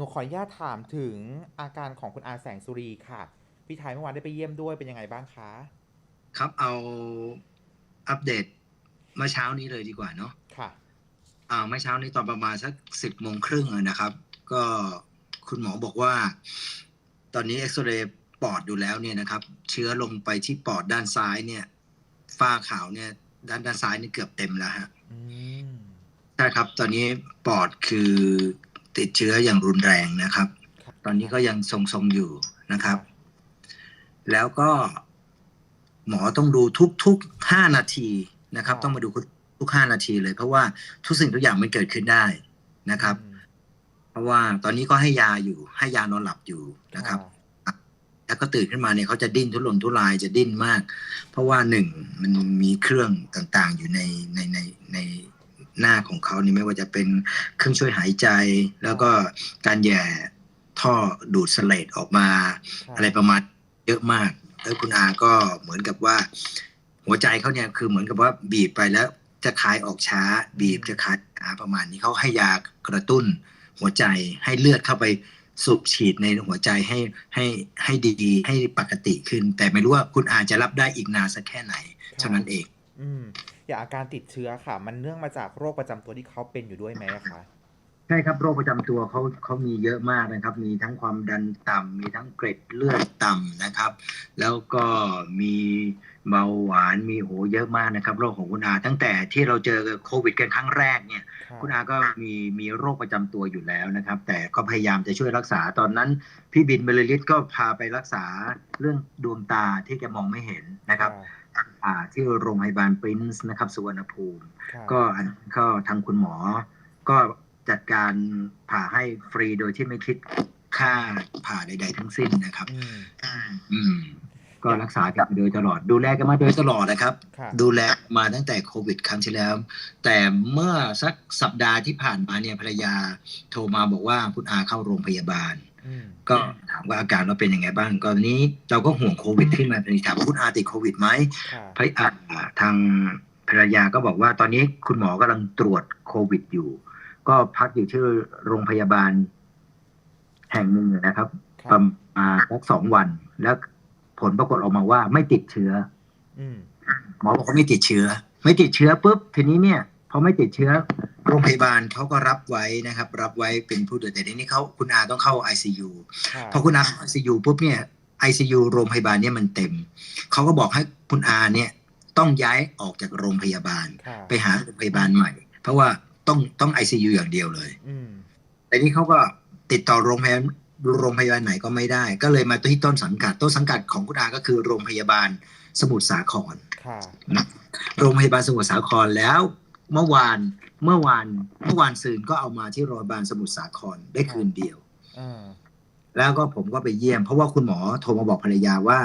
นูขออนุญาตถามถึงอาการของคุณอาแสงสุรีค่ะ พี่ไทยเมื่อวานได้ไปเยี่ยมด้วยเป็นยังไงบ้างคะ ครับเอาอัปเดตเมื่อเช้านี้เลยดีกว่าเนาะค่ะอ่าเมื่อเช้านี้ตอนประมาณสักสิบโมงครึ่งอะนะครับ ก็คุณหมอบอกว่า ตอนนี้เอ็กซเรย์ปอดดูแล้วเนี่ยนะครับ เชื้อลงไปที่ปอดด้านซ้ายเนี่ยฝ้าขาวเนี่ย ด้านด้านซ้ายนี่เกือบเต็มแล้วฮะอืมใช่ครับ ตอนนี้ปอดคือ ติดเชื้ออย่างรุนแรงนะครับครับ ตอนนี้ก็ยังทรงๆอยู่นะครับ แล้วก็หมอต้องดูทุกๆห้านาทีนะครับ ต้องมาดูทุกห้านาทีเลย เพราะว่าทุกสิ่งทุกอย่างมันเกิดขึ้นได้นะครับอืมเพราะว่าตอนนี้ก็ให้ยาอยู่ ให้ยานอนหลับอยู่นะครับแล้วก็ตื่นขึ้นมาเนี่ยเขาจะดิ้นทุรนทุรายจะดิ้นมาก เพราะว่าหนึ่งมันมีเครื่องต่างๆอยู่ในในในใน หน้าของเขานี่ไม่ว่าจะเป็นเครื่องช่วยหายใจ แล้วก็การแหย่ท่อดูดเสลดออกมาค่ะอะไรประมาณเยอะมาก แล้วคุณอาก็เหมือนกับว่า หัวใจเขาเนี่ยคือเหมือนกับว่าบีบไปแล้วจะคายออกช้า บีบจะคายช้าประมาณนี้เขาให้ยากระตุ้นหัวใจให้เลือดเข้าไปสูบฉีดในหัวใจให้ให้ให้ดีให้ปกติขึ้น แต่ไม่รู้ว่าคุณอาจะรับได้อีกนานสักแค่ไหนเท่านั้นเอง อืมอย่างอาการติดเชื้อค่ะ มันเนื่องมาจากโรคประจำตัวที่เขาเป็นอยู่ด้วยไหมอะคะ ใช่ครับโรคประจำตัวเขาเขามีเยอะมากนะครับ มีทั้งความดันต่ำมีทั้งเกร็ดเลือดต่ำนะครับ แล้วก็มีเบาหวานมีโหเยอะมากนะครับ โรคของคุณอาตั้งแต่ที่เราเจอโควิดกันครั้งแรกเนี่ยค่ะคุณอาก็มีมีโรคประจำตัวอยู่แล้วนะครับ แต่ก็พยายามจะช่วยรักษาตอนนั้น พี่บินเบลลิตก็พาไปรักษาเรื่องดวงตาที่แกมองไม่เห็นนะครับค่ะอ่า ที่โรงพยาบาลปรินซ์นะครับสุวรรณภูมิค่ะก็อันก็ทางคุณหมอ ก็จัดการผ่าให้ฟรีโดยที่ไม่คิดค่าผ่าใด ๆ ทั้งสิ้นนะครับอืมอืมก็รักษากันมาโดยตลอด ดูแลกันมาโดยตลอดนะครับค่ะดูแลมาตั้งแต่โควิด ครั้งที่แล้ว แต่เมื่อสักสัปดาห์ที่ผ่านมาเนี่ยภรรยาโทรมาบอกว่าคุณอาเข้าโรงพยาบาลอืม ก็ถามว่าอาการเราเป็นยังไงบ้างตอนนี้เราก็ห่วงโควิดขึ้นมาทันทีถามว่าคุณอาติดโควิดไหมค่ะภรรยาทางภรรยาก็บอกว่าตอนนี้คุณหมอกำลังตรวจโควิดอยู่ ก็พักอยู่ที่โรงพยาบาล แห่งหนึ่งนะครับค่ะประมาณสักสองวัน แล้วผลปรากฏออกมาว่าไม่ติดเชื้ออืมหมอบอกว่าไม่ติดเชื้อ ไม่ติดเชื้อปุ๊บทีนี้เนี่ยพอไม่ติดเชื้อ โรงพยาบาลเขาก็รับไว้นะครับ รับไว้เป็นผู้ป่วยแต่ทีนี้เขาคุณอาต้องเข้า ICU ค่ะพอคุณอาเข้า ICU ปุ๊บเนี่ย ICU โรงพยาบาลเนี่ยมันเต็มเขาก็บอกให้คุณอาเนี่ยต้องย้ายออกจากโรงพยาบาลค่ะไปหาโรงพยาบาลใหม่ เพราะว่าต้องต้อง ICU อย่างเดียวเลยอืมแต่นี่เขาก็ติดต่อโรงพยาบาลโรงพยาบาลไหนก็ไม่ได้ ก็เลยมาที่ต้นสังกัด ต้นสังกัดของคุณอาก็คือโรงพยาบาลสมุทรสาครค่ะนะโรงพยาบาลสมุทรสาครแล้ว เมื่อวานเมื่อวานเมื่อวานซืนก็เอามาที่โรงพยาบาลสมุทรสาครได้คืนเดียวอ่าแล้วก็ผมก็ไปเยี่ยม เพราะว่าคุณหมอโทรมาบอกภรรยาว่า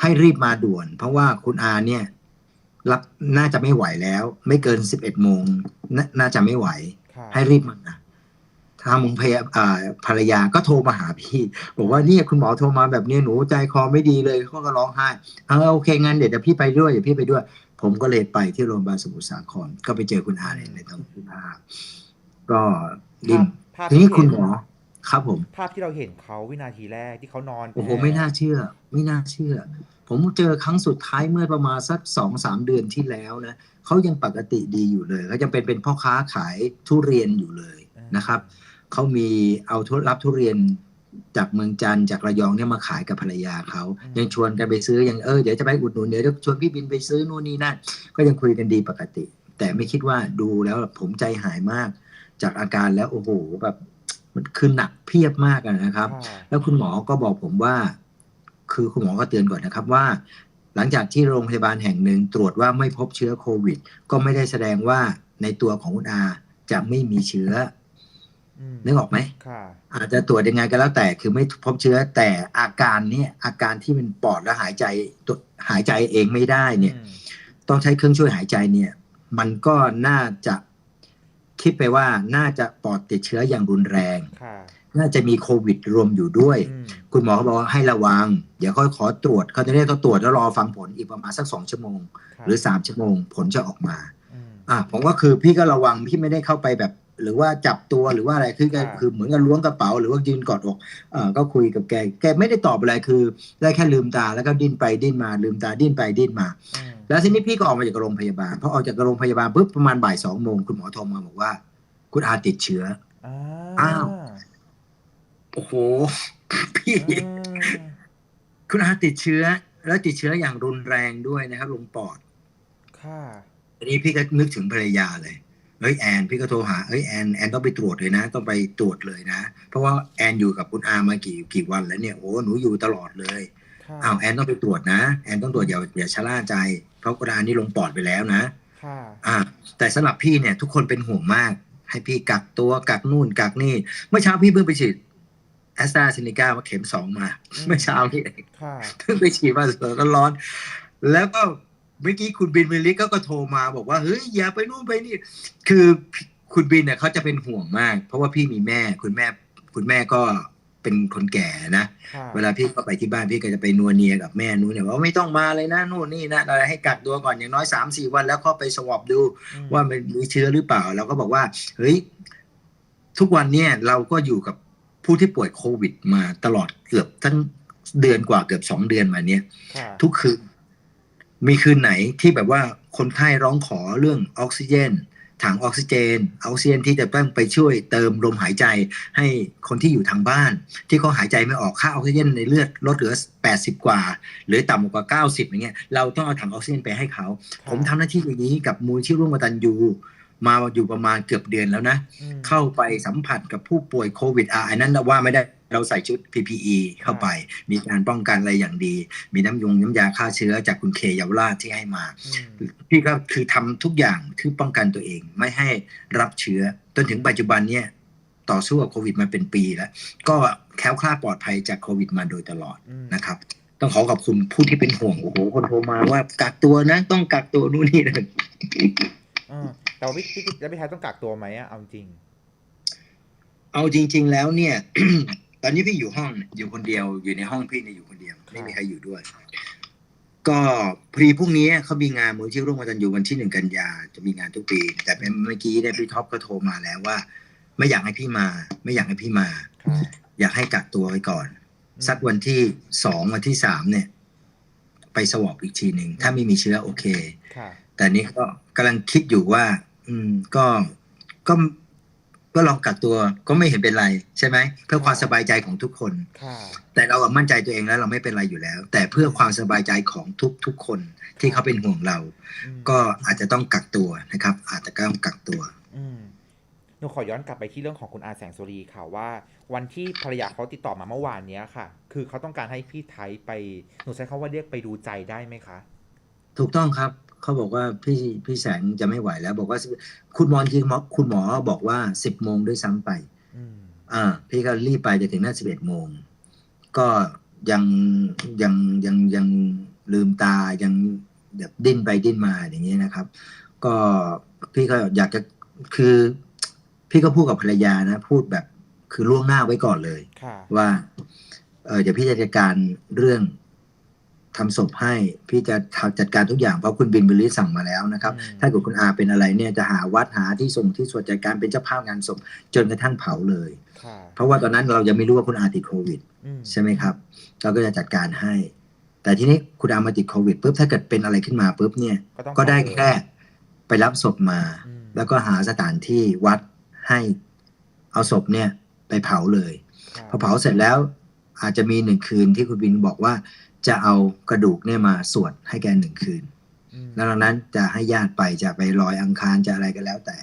ให้รีบมาด่วน เพราะว่าคุณอาเนี่ย รับน่าจะไม่ไหวแล้ว ไม่เกินสิบเอ็ดโมงนน่าจะไม่ไหวค่ะให้รีบมาทางพยาอ่าภรรยาก็โทรมาหาพี่ บอกว่าเนี่ยคุณหมอโทรมาแบบนี้หนูใจคอไม่ดีเลยเขาก็ร้องไห้เออโอเคงั้นเดี๋ยวเดี๋ยวพี่ไปด้วยเดี๋ยวพี่ไปด้วย ผมก็เลยไปที่โรงพยาบาลสมุทรสาครก็ไปเจอคุณอาในในตอนที่ภาพก็ดิ้นภาพทีนี้ที่คุณเห็หมอครับผม ภาพที่เราเห็นเขาวินาทีแรกที่เขานอนโอ้โหแผ่ไม่น่าเชื่อ ไม่น่าเชื่อ ผมเจอครั้งสุดท้ายเมื่อประมาณสักสองสามเดือนที่แล้วนะเขายังปกติดีอยู่เลยเขายังเป็นเป็นพ่อค้าขายทุเรียนอยู่เลยนะครับเขามีเอาทุรับทุเรียน จากเมืองจันทร์จากระยองเนี่ยมาขายกับภรรยาเขายังชวนกันไปซื้อยังเออเดี๋ยวจะไปอุดหนุนเดี๋ยวจะชวนพี่บินไปซื้อนู่นนี่นั่นก็ยังคุยกันดีปกติ แต่ไม่คิดว่าดูแล้วผมใจหายมาก จากอาการแล้วโอ้โหแบบมันคือหนักเพียบมากอะนะครับค่ะแล้วคุณหมอก็บอกผมว่า คือคุณหมอก็เตือนก่อนนะครับว่า หลังจากที่โรงพยาบาลแห่งหนึ่งตรวจว่าไม่พบเชื้อโควิด ก็ไม่ได้แสดงว่าในตัวของคุณอาจะไม่มีเชื้ออืม นึกออกไหมค่ะอาจจะตรวจยังไงก็แล้วแต่คือไม่พบเชื้อแต่อาการเนี่ยอาการที่มันปอดและหายใจตัวหายใจเองไม่ได้เนี่ยอืมต้องใช้เครื่องช่วยหายใจเนี่ย มันก็น่าจะคิดไปว่าน่าจะปอดติดเชื้ออย่างรุนแรงค่ะน่าจะมีโควิดรวมอยู่ด้วยอืมคุณหมอเขาบอกว่าให้ระวัง เดี๋ยวเขาขอตรวจเขาจะเรียกเขาตรวจแล้วรอฟังผลอีกประมาณสักสองชั่วโมงค่ะหรือสามชั่วโมง ผลจะออกมาอืมอะผมก็คือพี่ก็ระวังพี่ไม่ได้เข้าไปแบบ หรือว่าจับตัวหรือว่าอะไรคือแกค่ะคือเหมือนกับล้วงกระเป๋า หรือว่ายืนกอดอกเอ่อก็คุยกับแกแกไม่ได้ตอบอะไรคือ ได้แค่ลืมตาแล้วก็ดิ้นไปดิ้นมา ลืมตาดิ้นไปดิ้นมาอืมแล้วทีนี้พี่ก็ออกมาจากโรงพยาบาลพอออกจากโรงพยาบาลปุ๊บประมาณบ่ายสองโมงคุณหมอโทรมาบอกว่า คุณอาติดเชื้ออ่าอ้าวโอ้โหพี่อืมคุณอาติดเชื้อ แล้วติดเชื้ออย่างรุนแรงด้วยนะครับลงปอดค่ะทีนี้พี่ก็นึกถึงภรรยาเลย เฮ้ยแอนพี่ก็โทรหาเฮ้ยแอนแอนต้องไปตรวจเลยนะ ต้องไปตรวจเลยนะ เพราะว่าแอนอยู่กับคุณอามากี่กี่วันแล้วเนี่ยโอ้หนูอยู่ตลอดเลยค่ะอ้าวแอนต้องไปตรวจนะแอนต้องตรวจอย่าอย่าชะล่าใจ เพราะคุณอานี่ลงปอดไปแล้วนะค่ะอ่า แต่สำหรับพี่เนี่ยทุกคนเป็นห่วงมาก ให้พี่กักตัวกักนู่นกักนี่เมื่อเช้าพี่เพิ่งไปฉีดแอสตราเซเนกามาเข็มสองมา เมื่อเช้านี่เองค่ะเพิ่งไปฉีดมาสดๆร้อนๆแล้วก็ เมื่อกี้คุณบินมิลลิก็ก็โทรมาบอกว่าเฮ้ยอย่าไปนู่นไปนี่คือคุณบินเนี่ยเขาจะเป็นห่วงมาก เพราะว่าพี่มีแม่ คุณแม่ คุณแม่ก็เป็นคนแก่นะค่ะเวลาพี่ก็ไปที่บ้านพี่ก็จะไปนัวเนียกับแม่นู้นเนี่ยว่าไม่ต้องมาเลยนะนู่นนี่นะอะไรให้กักตัวก่อนอย่างน้อยสามสี่วันแล้วก็ไปสวอปดูอืมว่ามันมีเชื้อหรือเปล่า เราก็บอกว่า เฮ้ย ทุกวันเนี่ยเราก็อยู่กับผู้ที่ป่วยโควิดมาตลอดเกือบทั้งเดือนกว่าเกือบสองเดือนมาเนี่ยค่ะทุกคืน มีคืนไหนที่แบบว่าคนไข้ร้องขอเรื่องออกซิเจนถังออกซิเจนออกซิเจนที่จะต้องไปช่วยเติมลมหายใจให้คนที่อยู่ทางบ้าน ที่เขาหายใจไม่ออกค่าออกซิเจนในเลือดลดเหลือ 80 กว่า หรือต่ำกว่า 90อย่างเงี้ยเราต้องเอาถังออกซิเจนไปให้เขาค่ะผมทำหน้าที่อย่างนี้กับมูลที่ร่วมกตันยูมาอยู่ประมาณเกือบเดือนแล้วนะอืมเข้าไปสัมผัสกับผู้ป่วยโควิดอะอันนั้นน่ะว่าไม่ได้ เราใส่ชุด PPE เข้าไป มีการป้องกันอะไรอย่างดี มีน้ำยงน้ำยาฆ่าเชื้อจากคุณเคเยาวราชที่ให้มาอืมพี่ก็คือทำทุกอย่างคือป้องกันตัวเอง ไม่ให้รับเชื้อ จนถึงปัจจุบันเนี่ยต่อสู้กับโควิดมาเป็นปีแล้ว ก็แคล้วคลาดปลอดภัยจากโควิดมาโดยตลอดอืมนะครับ ต้องขอขอบคุณผู้ที่เป็นห่วง โอ้โห คนโทรมาว่ากักตัวนะ ต้องกักตัวนู่นนี่นะอ่าแต่ว่าพี่พี่แล้วพี่ไทยต้องกักตัวไหมอะเอาจริง เอาจริง ๆ แล้วเนี่ย ตอนนี้พี่อยู่ห้องอยู่คนเดียวอยู่ในห้องพี่เนี่ยอยู่คนเดียวไม่มีใครอยู่ด้วย ก็พอดีพรุ่งนี้เขามีงานมูลที่ร่วมกันอยู่วันที่หนึ่งกันยาจะมีงานทุกปี แต่เป็นเมื่อกี้เนี่ยพี่ท็อปก็โทรมาแล้วว่า ไม่อยากให้พี่มา ไม่อยากให้พี่มาค่ะอยากให้กักตัวไว้ก่อนอืมสักวันที่สองวันที่สามเนี่ย ไปสวอปอีกทีหนึ่งถ้าไม่มีเชื้อโอเคค่ะแต่นี่ก็กำลังคิดอยู่ว่า อืมก็ก็ ก็ลองกักตัวก็ไม่เห็นเป็นไรใช่ไหมเพื่อความสบายใจของทุกคนค่ะแต่เราอะมั่นใจตัวเองแล้วเราไม่เป็นไรอยู่แล้ว แต่เพื่อความสบายใจของทุกทุกๆคนที่เขาเป็นห่วงเราอืมก็อาจจะต้องกักตัวนะครับ อาจจะต้องกักตัวอืมหนูขอย้อนกลับไปที่เรื่องของคุณอาแสงสุรีค่ะว่า วันที่ภรรยาเขาติดต่อมาเมื่อวานเนี้ยค่ะ คือเขาต้องการให้พี่ไทยไปหนูใช้คำว่าเรียกไปดูใจได้ไหมคะ ถูกต้องครับ เขาบอกว่าพี่พี่แสงจะไม่ไหวแล้ว บอกว่าคุณหมอจริงๆคุณหมอบอกว่าสิบโมงด้วยซ้ำไปอืมอ่าพี่ก็รีบไปจะถึงน่าสิบเอ็ดโมงก็ยังยังยังยังลืมตายังแบบดิ้นไปดิ้นมาอย่างนี้นะครับ ก็พี่ก็อยากจะคือ พี่ก็พูดกับภรรยานะ พูดแบบคือล่วงหน้าไว้ก่อนเลยค่ะว่า เออเดี๋ยวพี่จะจัดการเรื่อง ทำศพให้พี่จะทำจัดการทุกอย่างเพราะคุณบินบริสั่งมาแล้วนะครับอืมถ้าเกิดคุณอาเป็นอะไรเนี่ยจะหาวัดหาที่ส่งที่ส่วนจัดการเป็นเจ้าภาพงานศพจนกระทั่งเผาเลยค่ะเพราะว่าตอนนั้นเรายังไม่รู้ว่าคุณอาติดโควิดอืมใช่ไหมครับเราก็จะจัดการให้ แต่ทีนี้คุณอามาติดโควิดปุ๊บถ้าเกิดเป็นอะไรขึ้นมาปุ๊บเนี่ยต้องก็ได้ขอเลยแค่ไปรับศพมาอืมแล้วก็หาสถานที่วัดให้เอาศพเนี่ยไปเผาเลยค่ะพอเผาเสร็จแล้วอาจจะมีหนึ่งคืนที่คุณบินบอกว่า จะเอากระดูกเนี่ยมาสวดให้แกหนึ่งคืนอืมแล้วหลังนั้นจะให้ญาติไปจะไปลอยอังคารจะอะไรก็แล้วแต่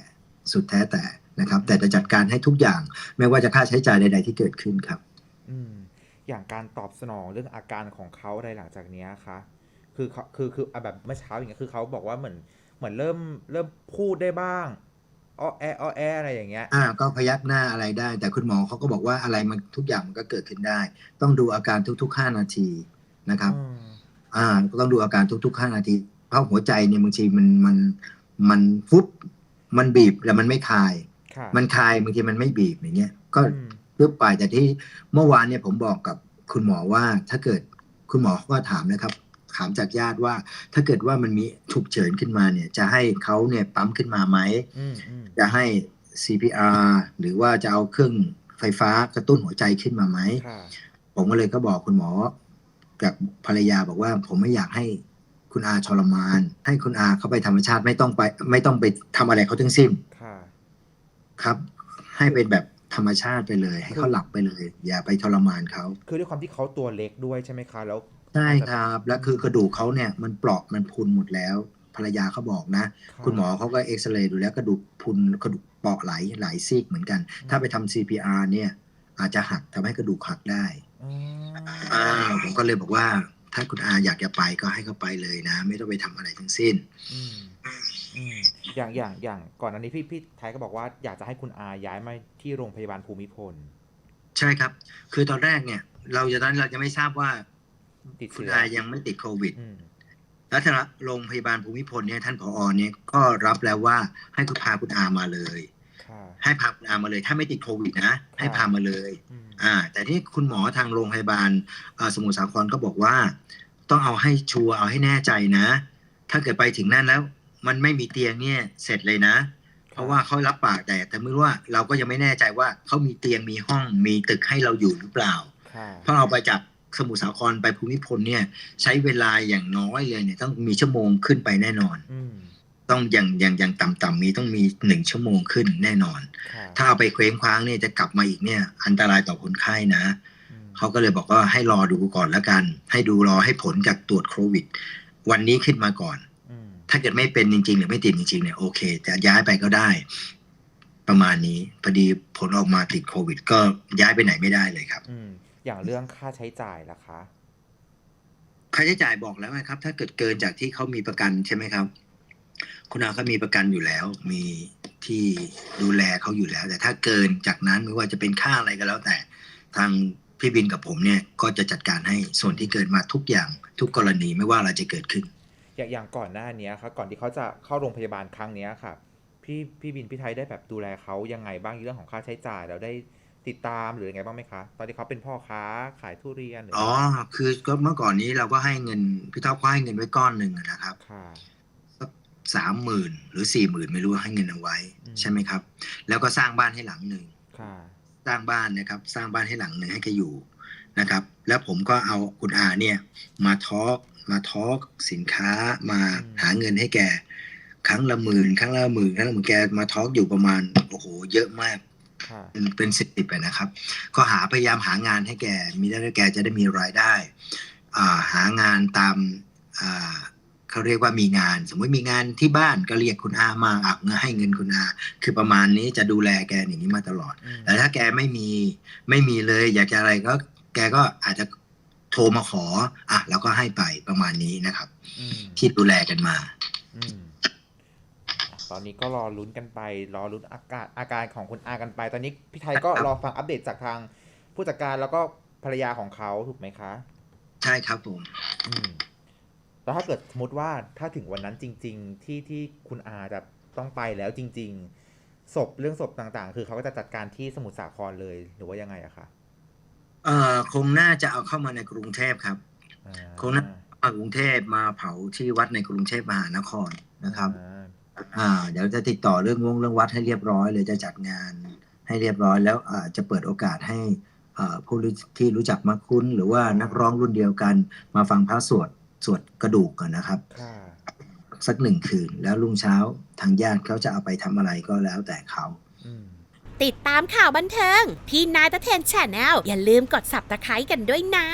สุดแท้แต่นะครับ แต่จะจัดการให้ทุกอย่าง ไม่ว่าจะค่าใช้จ่ายใด ๆ ที่เกิดขึ้นครับอืมอย่างการตอบสนองเรื่องอาการของเขาอะไรหลังจากเนี้ยคะคือเขาคือคืออะแบบเมื่อเช้าอย่างเงี้ยคือเขาบอกว่าเหมือนเหมือนเริ่มเริ่มพูดได้บ้างอ้อแออ้อแออะไรอย่างเงี้ยอ่าก็พยักหน้าอะไรได้ แต่คุณหมอเขาก็บอกว่าอะไรมันทุกอย่างมันก็เกิดขึ้นได้ ต้องดูอาการทุกๆ 5 นาที นะครับอืมอ่าก็ต้องดูอาการทุกๆ5นาที เพราะหัวใจเนี่ยบางทีมันมันมันฟุบมันบีบแต่มันไม่คลายค่ะมันคลายบางทีมันไม่บีบอย่างเงี้ยก็อืมปึ๊บไปแต่ที่เมื่อวานเนี่ยผมบอกกับคุณหมอว่าถ้าเกิดคุณหมอเขาก็ถามนะครับถามจากญาติว่า ถ้าเกิดว่ามันมีฉุกเฉินขึ้นมาเนี่ย จะให้เขาเนี่ยปั๊มขึ้นมาไหมอืมอืมจะให้ CPR หรือว่าจะเอาเครื่องไฟฟ้ากระตุ้นหัวใจขึ้นมาไหมค่ะผมก็เลยก็บอกคุณหมอ กับภรรยาบอกว่าผมไม่อยากให้คุณอาทรมาน ให้คุณอาเข้าไปธรรมชาติไม่ต้องไป ไม่ต้องไปทำอะไรเขาทั้งสิ้นค่ะครับ ให้เป็นแบบธรรมชาติไปเลย ให้เขาหลับไปเลย อย่าไปทรมานเขาคือด้วยความที่เขาตัวเล็กด้วยใช่ไหมคะแล้วใช่ครับ แล้วคือกระดูกเขาเนี่ยมันเปราะมันพุนหมดแล้ว ภรรยาเขาบอกนะะคุณหมอเขาก็เอ็กซเรย์ดูแล้วกระดูกพรุนกระดูกเปราะหลายหลายซีกเหมือนกัน ถ้าไปทำ CPR เนี่ย อาจจะหักทำให้กระดูกหักได้อ๋ออ่า ผมก็เลยบอกว่า ถ้าคุณอาอยากจะไปก็ให้เขาไปเลยนะ ไม่ต้องไปทำอะไรทั้งสิ้นอืมอืมอย่างอย่างอย่างก่อนอันนี้พี่พี่ไทยก็บอกว่าอยากจะให้คุณอาย้ายมาที่โรงพยาบาลภูมิพล ใช่ครับ คือตอนแรกเนี่ย เราจะตอนนั้นเราจะไม่ทราบว่าติดคุณเชื้ออายังไม่ติดโควิดอืมแล้วทางโรงพยาบาลภูมิพลเนี่ยท่านผอเนี่ยก็รับแล้วว่าให้คุณพาคุณอามาเลยค่ะ ให้พาคุณอามาเลย ถ้าไม่ติดโควิดนะ ให้พามาเลยอืมอ่า แต่ที่คุณหมอทางโรงพยาบาลเอ่อสมุทรสาครก็บอกว่า ต้องเอาให้ชัวร์เอาให้แน่ใจนะ ถ้าเกิดไปถึงนั่นแล้ว มันไม่มีเตียงเนี่ยเสร็จเลยนะ เพราะว่าเขารับปากแต่แต่ไม่รู้ว่าเราก็ยังไม่แน่ใจว่าเขามีเตียงมีห้องมีตึกให้เราอยู่หรือเปล่าค่ะเพราะเราไปจากสมุทรสาครไปภูมิพลเนี่ย ใช้เวลาอย่างน้อยเลยเนี่ย ต้องมีชั่วโมงขึ้นไปแน่นอนอืม ต้องอย่างอย่างอย่างต่ำๆมีต้องมีหนึ่งชั่วโมงขึ้นแน่นอนค่ะถ้าเอาไปเคว้งคว้างเนี่ยจะกลับมาอีกเนี่ย อันตรายต่อคนไข้นะอืมเขาก็เลยบอกว่าให้รอดูก่อนแล้วกัน ให้ดูรอให้ผลจากตรวจโควิด วันนี้ขึ้นมาก่อนอืมถ้าเกิดไม่เป็นจริง ๆ หรือไม่ติดจริงๆเนี่ยโอเค จะย้ายไปก็ได้ ประมาณนี้พอดีผลออกมาติดโควิด ก็ย้ายไปไหนไม่ได้เลยครับอืมอย่างเรื่องค่าใช้จ่ายล่ะคะค่าใช้จ่ายบอกแล้วนะครับ ถ้าเกิดเกินจากที่เขามีประกันใช่ไหมครับ คุณอาเขามีประกันอยู่แล้ว มีที่ดูแลเขาอยู่แล้ว แต่ถ้าเกินจากนั้นไม่ว่าจะเป็นค่าอะไรก็แล้ว แต่ทางพี่บินกับผมเนี่ยก็จะจัดการให้ส่วนที่เกินมาทุกอย่างทุกกรณีไม่ว่าอะไรจะเกิดขึ้น อย่างอย่างก่อนหน้าเนี้ยครับก่อนที่เขาจะเข้าโรงพยาบาลครั้งเนี้ยค่ะพี่พี่บินพี่ไทยได้แบบดูแลเขายังไงบ้างเรื่องของค่าใช้จ่ายแล้วได้ติดตามหรือยังไงบ้างไหมคะ ตอนที่เขาเป็นพ่อค้าขายทุเรียนหรืออ๋อคือก็เมื่อก่อนนี้เราก็ให้เงินพี่ท็อปก็ให้เงินไว้ก้อนหนึ่งอะนะครับค่ะ สามหมื่นหรือสี่หมื่นไม่รู้ให้เงินเอาไว้อืมใช่ไหมครับ แล้วก็สร้างบ้านให้หลังหนึ่งค่ะสร้างบ้านนะครับ สร้างบ้านให้หลังหนึ่งให้แกอยู่นะครับ แล้วผมก็เอาคุณอาเนี่ย มาทอล์กมาทอล์กสินค้ามาหาเงินให้แกครั้งละหมื่นครั้งละหมื่นครั้งละหมื่นแกมาทอล์กอยู่ประมาณโอ้โหเยอะมากค่ะเป็นเป็นสิบไปนะครับ ก็หาพยายามหางานให้แกมีได้แกจะได้มีรายได้ อ่าหางานตามอ่า เขาเรียกว่ามีงาน สมมติมีงานที่บ้านก็เรียกคุณอามาอักเงินให้เงินคุณอา คือประมาณนี้จะดูแลแกอย่างนี้มาตลอดอืมแต่ถ้าแกไม่มีไม่มีเลย อยากจะอะไรก็แกก็อาจจะโทรมาขอ อะแล้วก็ให้ไปประมาณนี้นะครับอืมที่ดูแลกันมาอืมตอนนี้ก็รอลุ้นกันไป รอลุ้นอาการอาการของคุณอากันไป ตอนนี้พี่ไทยก็รอฟังอัปเดตจากทางผู้จัดการแล้วก็ภรรยาของเขาถูกไหมคะ ใช่ครับผมอืม แล้วถ้าเกิดสมมติว่าถ้าถึงวันนั้นจริง ๆ ที่ที่คุณอาจะต้องไปแล้วจริง ๆ ศพเรื่องศพต่างๆ คือเขาก็จะจัดการที่สมุทรสาครเลยหรือว่ายังไงอะคะเอ่อคงน่าจะเอาเข้ามาในกรุงเทพครับอ่าคงน่ามากรุงเทพมาเผาที่วัดในกรุงเทพมหานครนะครับอ่าอ่า เดี๋ยวจะติดต่อเรื่องวงเรื่องวัดให้เรียบร้อยเลยจะจัดงานให้เรียบร้อยแล้วอ่าจะเปิดโอกาสให้อ่าผู้รู้ที่รู้จักมักคุ้น หรือว่านักร้องรุ่นเดียวกัน มาฟังพระสวด สวดกระดูกกันนะครับค่ะสักหนึ่งคืนแล้วรุ่งเช้าทางญาติเขาจะเอาไปทำอะไรก็แล้วแต่เขาอืมติดตามข่าวบันเทิง ที่นายตะเทนแชนแนลอย่าลืมกด subscribe กันด้วยนะ